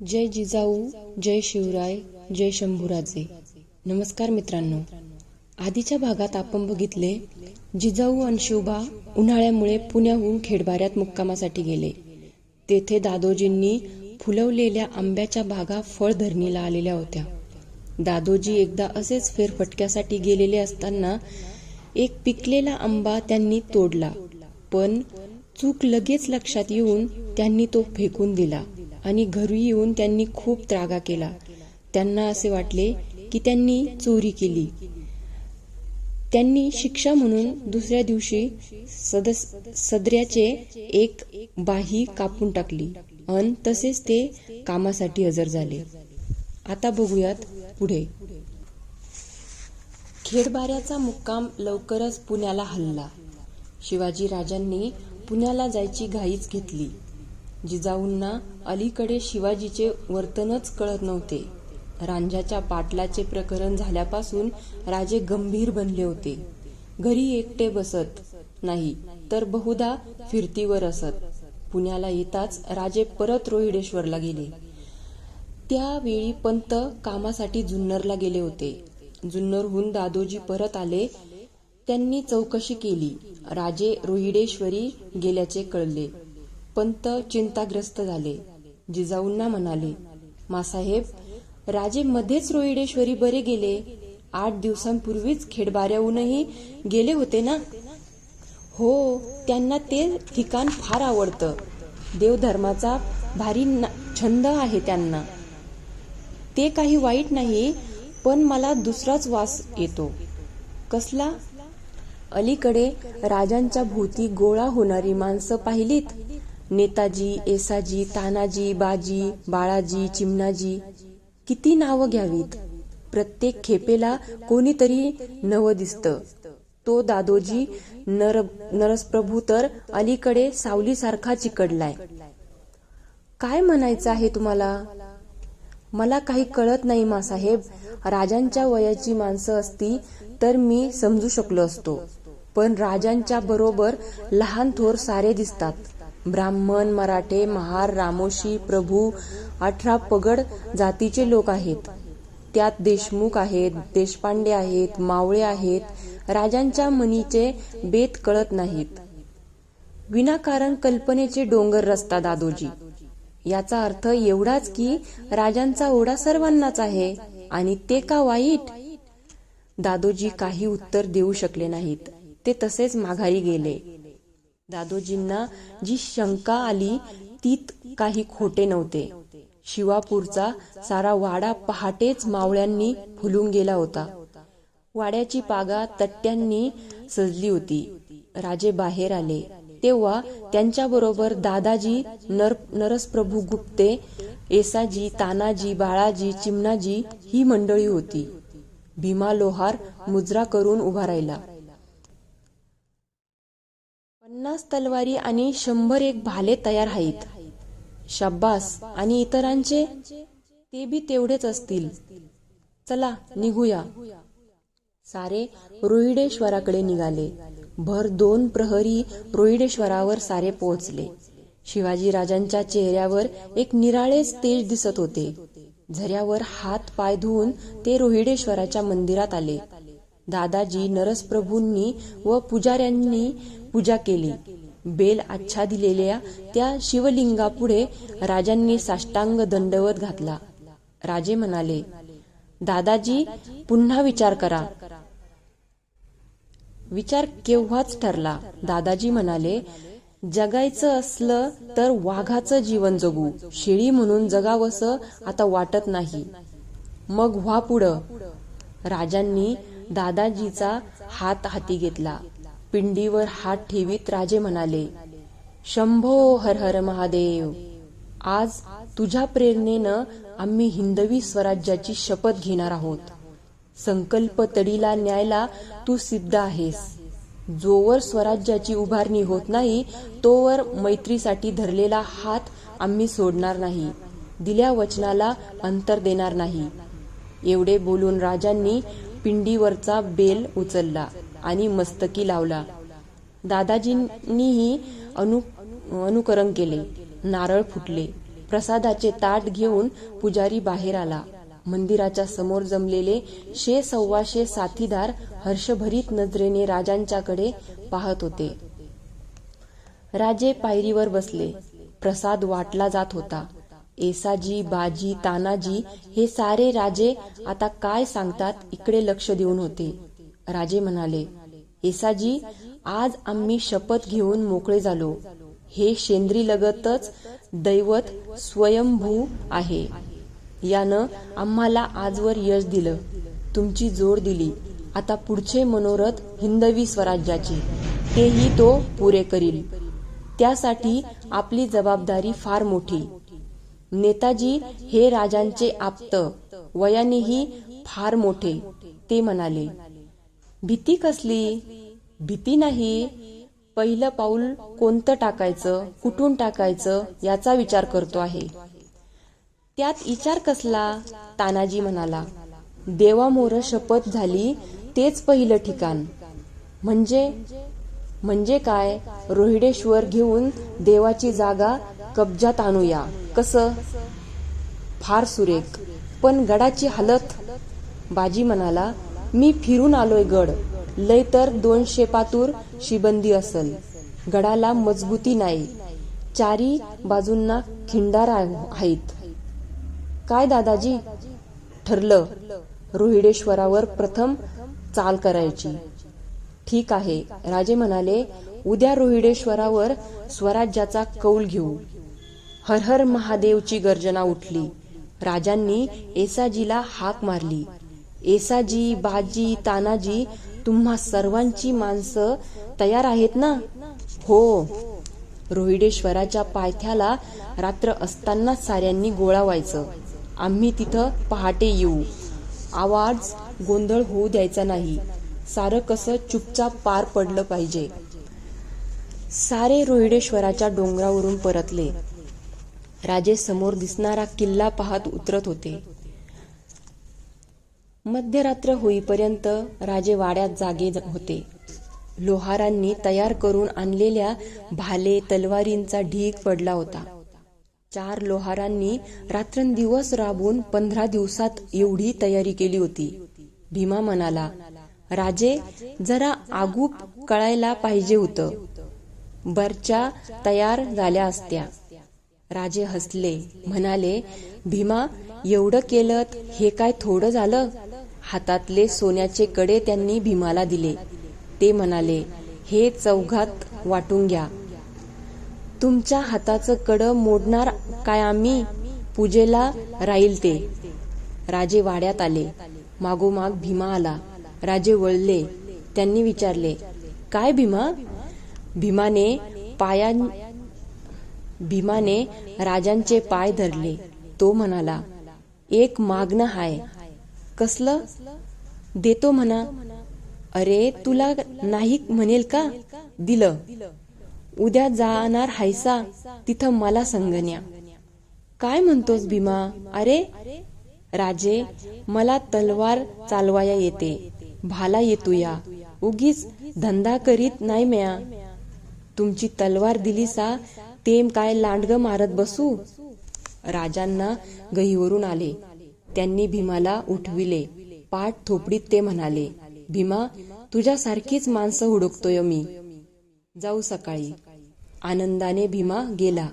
जय जिजाऊ जय शिवराय जय शंभूराजे. नमस्कार मित्रांनो. आधीच्या भागात आपण बघितले जिजाऊ आणि शिवबा उन्हाळ्यामुळे पुण्याहून खेडबाऱ्यात मुक्कामासाठी गेले. तेथे दादोजींनी फुलवलेल्या आंब्याच्या बागा फळधरणीला आलेल्या होत्या. दादोजी एकदा असेच फेरफटक्यासाठी गेलेले असताना एक पिकलेला आंबा त्यांनी तोडला पण चूक लगेच लक्षात येऊन त्यांनी तो फेकून दिला. आणि घरी येऊन त्यांनी खूप त्रागा केला. त्यांना असे वाटले की त्यांनी चोरी केली. त्यांनी शिक्षा म्हणून दुसऱ्या दिवशी सदस सदऱ्याचे एक बाही कापून टाकली अन तसेच ते कामासाठी हजर झाले. आता बघूयात पुढे. खेडबाऱ्याचा मुक्काम लवकरच पुण्याला हल्ला. शिवाजी राजांनी पुण्याला जायची घाईच घेतली. जिजाऊंना अलीकडे शिवाजीचे वर्तनच कळत नव्हते. रांझ्याच्या पाटलाचे प्रकरण झाल्यापासून राजे गंभीर बनले होते. घरी एकटे बसत नाही तर बहुधा फिरतीवर असत. पुण्याला येताच राजे परत रोहिडेश्वरला गेले. त्यावेळी पंत कामासाठी जुन्नरला गेले होते. जुन्नरहून दादोजी परत आले त्यांनी चौकशी केली. राजे रोहिडेश्वरी गेल्याचे कळले. पंत चिंताग्रस्त झाले. जिजाऊंना म्हणाले मासाहेब राजे मध्येच रोहिडेश्वरी बरे गेले. आठ दिवसांपूर्वीच खेडबाऱ्याहूनही गेले होते ना? हो त्यांना ते ठिकाण फार आवडतं. देवधर्माचा भारी छंद आहे त्यांना. ते काही वाईट नाही पण मला दुसराच वास येतो. कसला? अलीकडे राजांच्या भोवती गोळा होणारी माणसं पाहिलीत. नेताजी एसाजी तानाजी बाजी बाळाजी चिमणाजी किती नावं घ्यावीत? प्रत्येक खेपेला कोणीतरी नवं दिसतं. तो दादोजी नर नरसप्रभू तर अलीकडे सावलीसारखा चिकडलाय काय म्हणायचं आहे तुम्हाला? मला काही कळत नाही मासाहेब. राजांच्या वयाची माणसं असती तर मी समजू शकलो असतो. पण राजांच्या बरोबर लहान थोर सारे दिसतात. ब्राह्मण मराठे महार रामोशी प्रभू अठरा पगड जातीचे लोक आहेत. त्यात देशमुख आहेत देशपांडे आहेत मावळे आहेत. राजांच्या मनीचे बेत कळत नाहीत. विनाकारण कल्पनेचे डोंगर रस्ता दादोजी. याचा अर्थ एवढाच की राजांचा ओढा सर्वांनाच आहे आणि ते का वाईट? दादोजी काही उत्तर देऊ शकले नाहीत. ते तसेच माघारी गेले. दादोजींना जी शंका आली तीत काही खोटे नव्हते. शिवापूरचा सारा वाडा पहाटेच मावळ्यांनी फुलून गेला होता. वाड्याची पागा तट्ट्यांनी सजली होती. राजे बाहेर आले. तेव्हा त्यांच्याबरोबर दादाजी नर नरसप्रभू गुप्ते एसाजी तानाजी बाळाजी चिमणाजी ही मंडळी होती. भीमा लोहार मुजरा करून उभा राहिला. पन्नास तलवारी आणि शंभर एक भाले तयार आहेत. शब्बास आणि इतरांचे ते बी तेवढेच असतील. चला निघूया. सारे रोहिडेश्वराकडे निघाले. भर दोन प्रहरी रोहिडेश्वरावर सारे पोहोचले. शिवाजी राजांच्या चेहऱ्यावर एक निराळेच तेज दिसत होते. झऱ्यावर हात पाय धुवून ते रोहिडेश्वराच्या मंदिरात आले. दादाजी नरसप्रभूंनी व पुजाऱ्यांनी पूजा केली. बेल आच्छा दिलेल्या त्या शिवलिंगापुढे राजांनी साष्टांग दंडवत घातला. राजे म्हणाले दादाजी पुन्हा विचार करा. विचार केव्हाच ठरला. दादाजी म्हणाले जगायचं असलं तर वाघाचं जीवन जगू. शेळी म्हणून जगावंसं आता वाटत नाही. मग व्हा पुढं. राजांनी दादाजीचा हात हाती घेतला. पिंडीवर हात ठेवीत राजे म्हणाले शंभो हर हर महादेव आज तुझ्या प्रेरणेनं आम्ही हिंदवी स्वराज्याची शपथ घेणार आहोत. संकल्प तडीला न्यायला तू सिद्ध आहेस. जोवर स्वराज्याची उभारणी होत नाही तोवर मैत्रीसाठी धरलेला हात आम्ही सोडणार नाही. दिल्या वचनाला अंतर देणार नाही. एवढे बोलून राजांनी पिंडीवरचा बेल उचलला आणि मस्तकी लावला. दादाजींनीही अनु अनुकरण केले. नारळ फुटले. प्रसादाचे ताट घेऊन पुजारी बाहेर आला. मंदिराच्या समोर जमलेले शे सव्वाशे साथीदार हर्षभरीत नजरेने राजांच्याकडे पाहत होते. राजे पायरीवर बसले. प्रसाद वाटला जात होता. एसाजी बाजी तानाजी हे सारे राजे आता काय सांगतात इकडे लक्ष देऊन होते. राजे म्हणाले एसाजी आज आम्ही शपथ घेऊन मोकळे झालो. हे शेंद्री लगतच दैवत स्वयंभू आहे. यानं आम्हाला आजवर यश दिलं. तुमची जोड दिली. आता पुढचे मनोरथ हिंदवी स्वराज्याचे. तेही तो पुरे करील. त्यासाठी आपली जबाबदारी फार मोठी. नेताजी हे राजांचे आप्त. वयानेही फार मोठे ते म्हणाले. भीती कसली? भीती नाही. पहिलं पाऊल कोणतं टाकायचं कुठून टाकायचं याचा विचार करतो आहे. त्यात विचार कसला? तानाजी म्हणाला. देवामोर शपथ झाली तेच पहिलं ठिकाण. म्हणजे? म्हणजे काय? रोहिडेश्वर घेऊन देवाची जागा कब्जात आणूया कसं? फार सुरेख. पण गडाची हालत? बाजी म्हणाला मी फिरून आलोय गड. लय तर दोनशे पातूर शिबंदी असल. गडाला मजबूती नाही. चारी बाजूंना खिंडार आहेत. काय दादाजी? ठरलं. रोहिडेश्वरावर प्रथम चाल करायची. ठीक आहे. राजे म्हणाले उद्या रोहिडेश्वरावर स्वराज्याचा कौल घेऊ. हर हर महादेवची गर्जना उठली. राजांनी एसाजीला हाक मारली. एसाजी बाजी तानाजी तुम्हा सर्वांची माणसं तयार आहेत ना? हो. रोहिडेश्वराच्या पायथ्याला रात्र असतानाच साऱ्यांनी गोळा व्हायचं. आम्ही तिथं पहाटे येऊ. आवाज गोंधळ होऊ द्यायचा नाही. सारं कसं चुपचाप पार पडलं पाहिजे. सारे रोहिडेश्वराच्या डोंगरावरून परतले. राजे समोर दिसणारा किल्ला पाहत उतरत होते. मध्यरात्र होईपर्यंत राजे वाड्यात जागे होते. लोहारांनी तयार करून आणलेल्या भाले तलवारींचा ढीग पडला होता. चार लोहारांनी रात्रंदिवस राबून पंधरा दिवसात एवढी तयारी केली होती. भीमा म्हणाला राजे जरा आगूप कळायला पाहिजे होतं. बरच्या तयार झाल्या असत्या. राजे हसले म्हणाले भीमा एवढं केलं हे काय थोडं झालं? हातातले सोन्याचे कडे त्यांनी भीमाला दिले. ते म्हणाले हे चौघात वाटून घ्या. तुमच्या हाताचं कडं मोडणार काय आम्ही? पूजेला राहील ते. राजे वाड्यात आले. मागोमाग भीमा आला. राजे वळले. त्यांनी विचारले काय भीमा? भीमाने पाया भीमाने राजांचे पाय धरले. तो म्हणाला एक मागणं हाय. कसलं? देतो म्हणा. अरे तुला नाही म्हणेल का? दिलं. उद्या जाणार हायसा तिथं मला संगण्या काय म्हणतोस भीमा? अरे राजे मला तलवार चालवाया येते. भाला येतोया. उगीच धंदा करीत नाही म्या. तुमची तलवार दिली सा तेम काय लांडग मारत बसू? राजांना गहीवरून आले. त्यांनी भीमाला उठविले. पाठ थोपडीत ते म्हणाले भीमा तुझ्यासारखीच माणसं हुडकतोय मी. जाऊ सकाळी. आनंदाने भीमा गेला.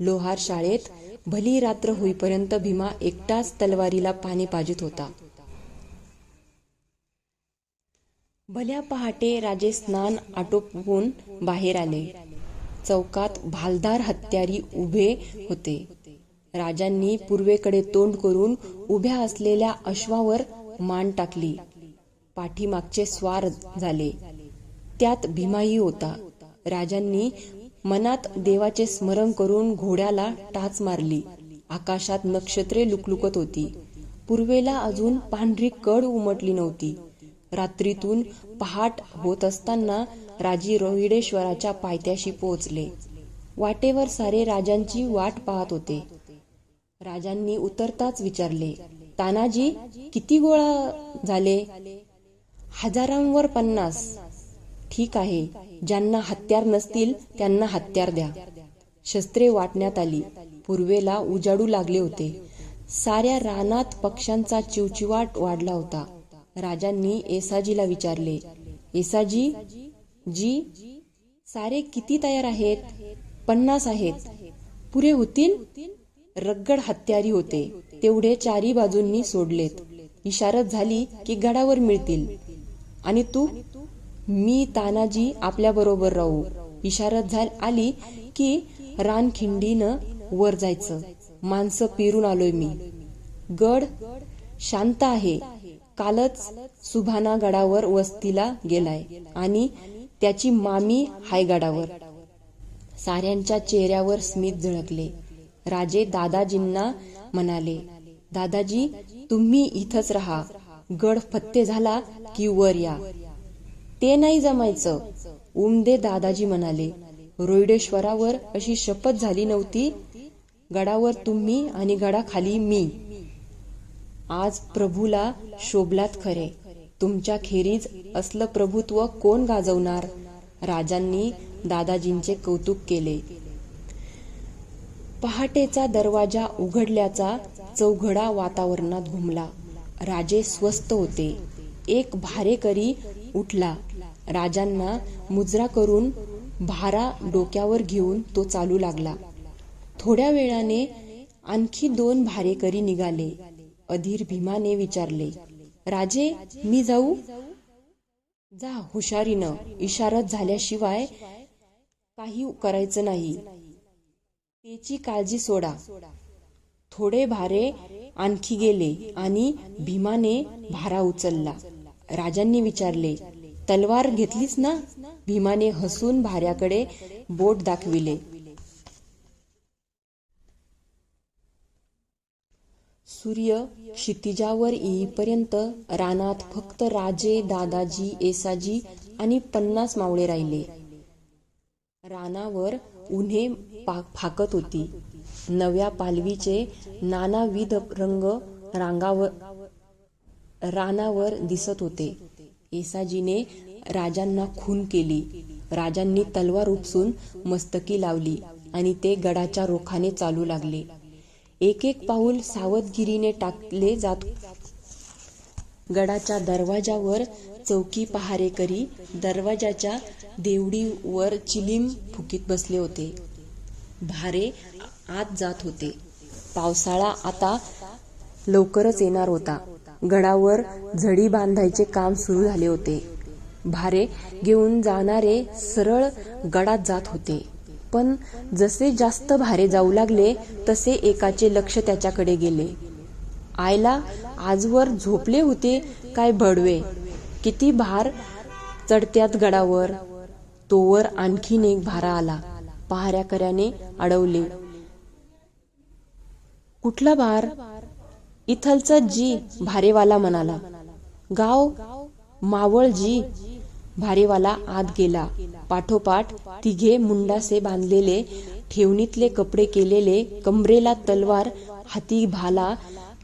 लोहार शाळेत भली रात्र होईपर्यंत भीमा एकटाच तलवारीला पाणी पाजित होता. भल्या पहाटे राजे स्नान आटोपवून बाहेर आले. चौकात भालदार हत्यारी उभे होते. राजांनी पूर्वेकडे तोंड करून उभ्या असलेल्या अश्वावर मान टाकली. पाठीमागचे स्वार झाले. त्यात भीमाही होता. राजांनी मनात देवाचे स्मरण करून घोड्याला टाच मारली. आकाशात नक्षत्रे लुकलुकत होती. पूर्वेला अजून पांढरी कड उमटली नव्हती. रात्रीतून पहाट होत असताना राजी रोहिडेश्वराच्या पायथ्याशी पोहोचले वाटेवर सारे राजांची वाट पाहत होते. राजांनी उतरताच विचारले तानाजी किती गोळा झाले? हजारांवर पन्नास. ठीक आहे. ज्यांना हत्यार नसतील त्यांना हत्यार द्या. शस्त्रे वाटण्यात आली. पूर्वेला उजाडू लागले होते. साऱ्या रानात पक्ष्यांचा चिवचिवाट वाढला होता. राजांनी एसाजीला विचारले एसाजी जी सारे किती तयार आहेत? पन्नास आहेत. पुरे होतील रगड हत्यारी होते. तेवढे चारी बाजूंनी सोडलेत. इशारत झाली की गडावर मिळतील. आणि तू? मी तानाजी आपल्या बरोबर राहू. इशारत झाल आली की रानखिंडीनं वर जायचं. माणसं पेरून आलोय मी. गड शांत आहे. कालच सुभाना गडावर वस्तीला गेलाय. आणि त्याची मामी हाय गडावर साऱ्यांच्या चेहऱ्यावर स्मित झळकले. राजे दादाजींना म्हणाले दादाजी तुम्ही इथंच राहा. गड फत्ते झाला की वर या. ते नाही जमायचं उमदे दादाजी म्हणाले. रोहिडेश्वरावर अशी शपथ झाली नव्हती? गडावर तुम्ही आणि गडाखाली मी. आज प्रभूला शोभलात खरे. तुमच्या खेरीज असलं प्रभुत्व कोण गाजवणार? राजांनी दादाजींचे कौतुक केले. पहाटेचा दरवाजा उघडल्याचा चौघडा वातावरणात घुमला. राजे स्वस्त होते. एक भारेकरी उठला. राजांना मुजरा करून भारा डोक्यावर घेऊन तो चालू लागला. थोड्या वेळाने आणखी दोन भारेकरी निघाले. अधीर भीमाने विचारले राजे मी जाऊ? जा हुशारीनं. इशारत झाल्याशिवाय काही करायचं नाही. त्याची काळजी सोडा. थोडे भारे आणखी गेले आणि भीमाने भारा उचलला. राजांनी विचारले तलवार घेतलीस ना? भीमाने हसून भाऱ्याकडे बोट दाखविले. सूर्य क्षितिजावर येईपर्यंत रानात फक्त राजे दादाजी एसाजी आणि पन्नास मावळे राहिले. रानावर उन्हे फाकत होती. नव्या पालवीचे नानाविध रंग रांगावर रानावर दिसत होते. एसाजीने राजांना खून केली. राजांनी तलवार उपसून मस्तकी लावली आणि ते गडाच्या रोखाने चालू लागले. एक एक पाऊल सावधगिरीने टाकले जात गडाच्या दरवाजावर चौकी पहारेकरी दरवाजाच्या देवडीवर चिलीम फुकीत बसले होते. भारे आत जात होते. पावसाळा आता लवकरच येणार होता. गडावर झडी बांधायचे काम सुरू झाले होते. भारे घेऊन जाणारे सरळ गडात जात होते. पण जसे जास्त भारे जाऊ लागले तसे एकाचे लक्ष त्याच्याकडे गेले. आयला आजवर झोपले होते काय भडवे. किती भार चढत्यात गडावर. तोवर आणखीन एक भारा आला. पहाऱ्याकऱ्याने अडवले. कुठला भार? इथलचा जी भारेवाला म्हणाला. गाव मावळ जी भारेवाला आत गेला. पाठोपाठ तिघे मुंडासे बांधलेले ठेवणीतले कपडे केलेले कमरेला तलवार हाती भाला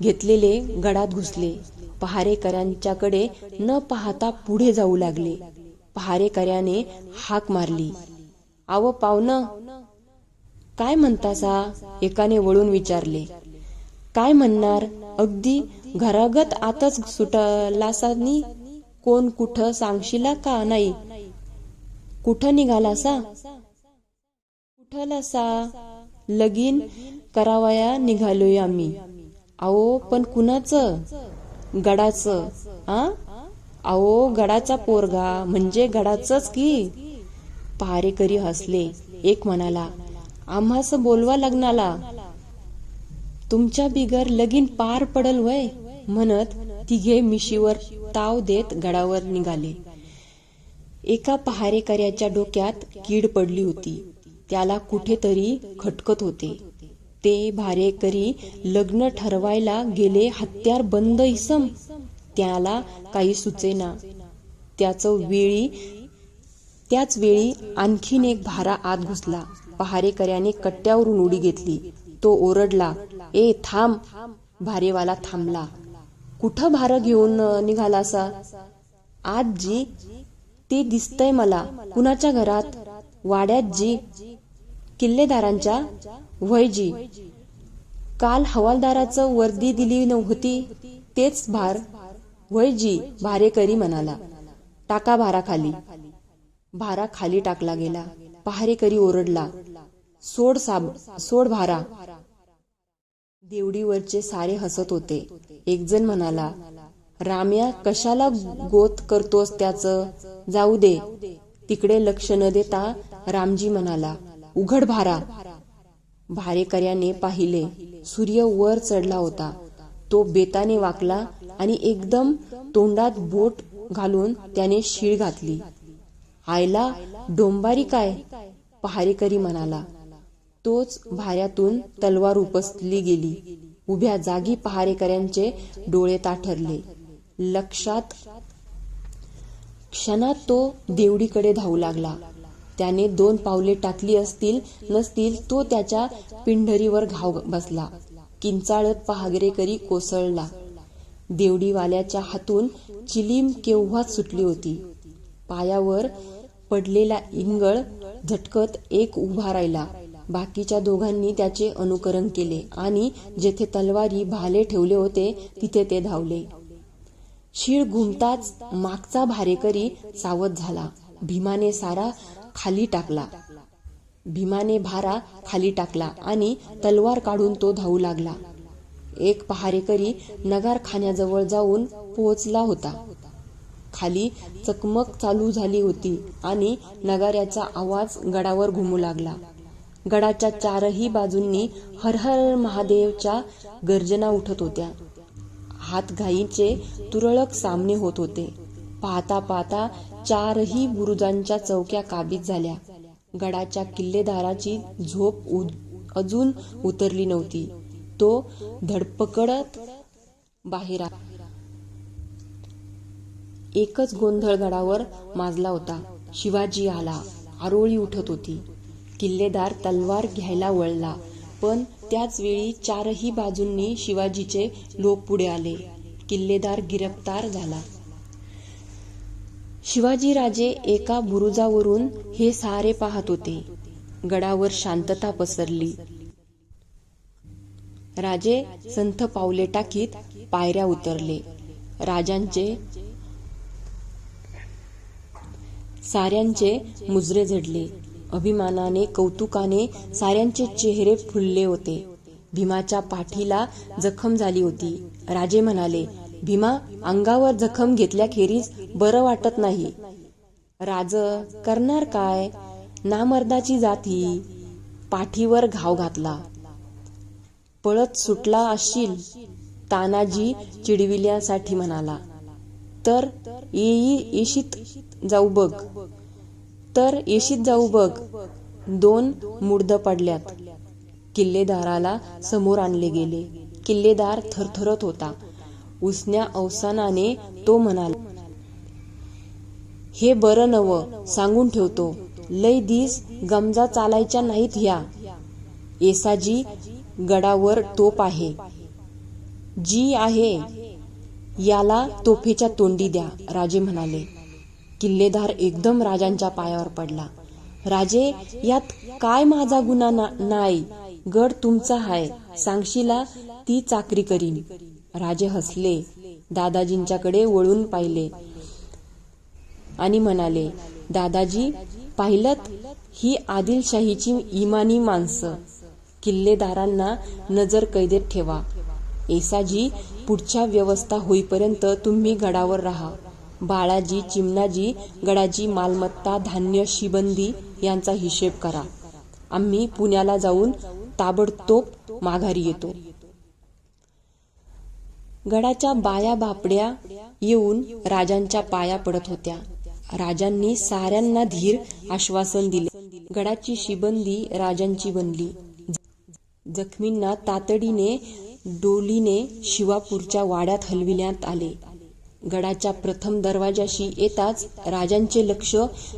घेतलेले गडात घुसले. पहारेकऱ्यांच्याकडे न पाहता पुढे जाऊ लागले. पहारेकऱ्याने हाक मारली. आव पावनं काय म्हणतासा? एकाने वळून विचारले. काय म्हणणार? अगदी घरागत आताच सुटलासानी कोण कुठं सांगशिला का नाही? कुठं निघालासा? कुठलासा? लगीन करावया निघालोय आम्ही. आओ पण कुणाचं? गडाचं आ? आओ गडाचा पोरगा म्हणजे गडाचंच की? पहारेकरी हसले एक म्हणाला आम्हास बोलवा लग्नाला. तुमच्या बिगर लगीन पार पडल वय म्हणत तिघे मिशीवर ताव देत गडावर निघाले. एका पहारेकऱ्याच्या डोक्यात कीड पडली होती. त्याला कुठेतरी खटकत होते. ते भारेकरी लग्न ठरवायला गेले हत्यार बंद इसम. त्याला काही सुचेना. त्याच वेळी त्याच वेळी आणखीन एक भारा आत घुसला. पहारेकऱ्याने कट्ट्यावरून उडी घेतली. तो ओरडला ए थांब. भारेवाला थांबला. कुठं भार घेऊन निघाला असा आज जी ते दिसतंय मला कुणाच्या घरात? वाड्यात जी किल्लेदारांच्या वय जी. काल हवालदाराचं वर्दी दिली नव्हती तेच भार वयजी भारेकरी म्हणाला टाका भारा खाली भारा खाली टाकला गेला. पहारेकरी ओरडला. सोड साब सोड भारा. देवडीवरचे सारे हसत होते. एकजण म्हणाला राम्या कशाला गोत करतोस त्याचं? जाऊ दे. तिकडे लक्ष न देता रामजी म्हणाला उघड भारा. भारेकऱ्याने पाहिले सूर्य वर चढला होता. तो बेताने वाकला आणि एकदम तोंडात बोट घालून त्याने शीळ घातली. आयला डोंबारी काय? पहारेकरी म्हणाला तोच भाऱ्यातून तलवार उपसली गेली. उभ्या जागी पहारेकऱ्यांचे डोळे ताठरले. लक्षात क्षणात तो देवडीकडे धावू लागला. त्याने दोन पावले टाकली असतील नसतील तो त्याच्या पिंढरीवर घाव बसला. किंचाळत पहागरेकरी कोसळला. देवडीवाल्याच्या हातून चिलीम केव्हाच सुटली होती. पायावर पडलेला इंगळ झटकत एक उभा राहिला. बाकीच्या दोघांनी त्याचे अनुकरण केले आणि जेथे तलवारी भाले ठेवले होते तिथे ते धावले. शीळ घुमताच मागचा भारेकरी सावध झाला. भीमाने सारा खाली टाकला. भीमाने भारा खाली टाकला आणि तलवार काढून तो धावू लागला. एक पहारेकरी नगारखान्याजवळ जाऊन पोहोचला होता. खाली चकमक चालू झाली होती आणि नगाऱ्याचा आवाज गडावर घुमू लागला. गडाच्या चारही बाजूंनी हरहर महादेवच्या गर्जना उठत होत्या. हातघाईचे तुरळक सामने होत होते. पाहता पाहता चारही बुरुजांच्या चौक्या काबीज झाल्या. गडाच्या किल्लेदाराची झोप उद- अजून उतरली नव्हती. तो धडपकडत बाहेर एकच गोंधळ गडावर माजला होता. शिवाजी आला आरोळी उठत होती. किल्लेदार तलवार घ्यायला वळला. पण त्याचवेळी चारही बाजूंनी शिवाजीचे लोक पुढे आले. किल्लेदार गिरफ्तार झाला. शिवाजीराजे एका बुरुजावरून हे सारे पाहत होते. गडावर शांतता पसरली. राजे संथ पावले टाकीत पायऱ्या उतरले. राजांचे साऱ्यांचे मुजरे झडले. अभिमानाने कौतुकाने साऱ्यांचे चेहरे फुलले होते. भीमाच्या पाठीला जखम झाली होती. राजे म्हणाले भीमा अंगावर जखम घेतल्याखेरीज बरं वाटत नाही. राज करणार काय? नामर्दाची जाती. पाठीवर घाव घातला. पळत सुटला असशील? तानाजी चिडविल्यासाठी म्हणाला. तर येई येशीत जाऊ बघ. तर येशीत जाऊ बघ. दोन मुर्द पडल्यात. किल्लेदाराला समोर आणले गेले. किल्लेदार थरथरत होता. उसण्या अवसानाने तो म्हणाला हे बरं नव सांगून ठेवतो. लय दिस गमजा चालायच्या नाहीत ह्या. येसाजी गडावर तोप आहे. जी आहे याला तोफेच्या तोंडी द्या राजे म्हणाले. किल्लेदार एकदम राजांच्या पायावर पडला. राजे यात काय माझा गुन्हा ना- नाही? गड तुमचा हाय सांगशीला ती चाकरी करीन. राजे हसले. दादाजींच्याकडे वळून पाहिले आणि म्हणाले दादाजी पाहिलत ही आदिलशाहीची इमानी माणसं. किल्लेदारांना नजर कैदेत ठेवा. एसाजी पुढच्या व्यवस्था होईपर्यंत तुम्ही गडावर राहा. बाळाजी चिमणाजी गडाची मालमत्ता धान्य शिबंदी यांचा हिशेब करा. आम्ही पुण्याला जाऊन ताबडतोब माघारी येतो. गडाच्या बाया बापड्या येऊन राजांच्या पाया पडत होत्या. राजांनी साऱ्यांना धीर आश्वासन दिले. गडाची शिबंदी राजांची बनली. जखमींना तातडीने डोलीने शिवापूरच्या वाड्यात हलविण्यात आले. गडाच्या प्रथम दरवाजाशी येताच राजांचे लक्ष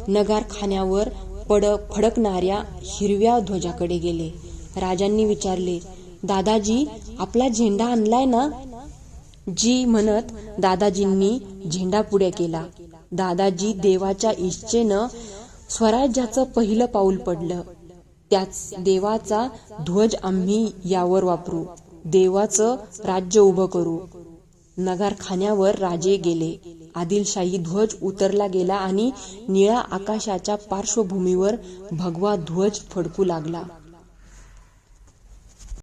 नगारखान्यावर पड फडकणाऱ्या हिरव्या ध्वजाकडे गेले. राजांनी विचारले दादाजी आपला झेंडा आणलाय ना? जी म्हणत दादाजींनी झेंडा पुढे केला. दादाजी देवाच्या इच्छेनं स्वराज्याचं पहिलं पाऊल पडलं. त्याच देवाचा ध्वज आम्ही यावर वापरू. देवाचं राज्य उभं करू. नगारखान्यावर राजे गेले. आदिलशाही ध्वज उतरला गेला आणि निळ्या आकाशाच्या पार्श्वभूमीवर भगवा ध्वज फडकू लागला.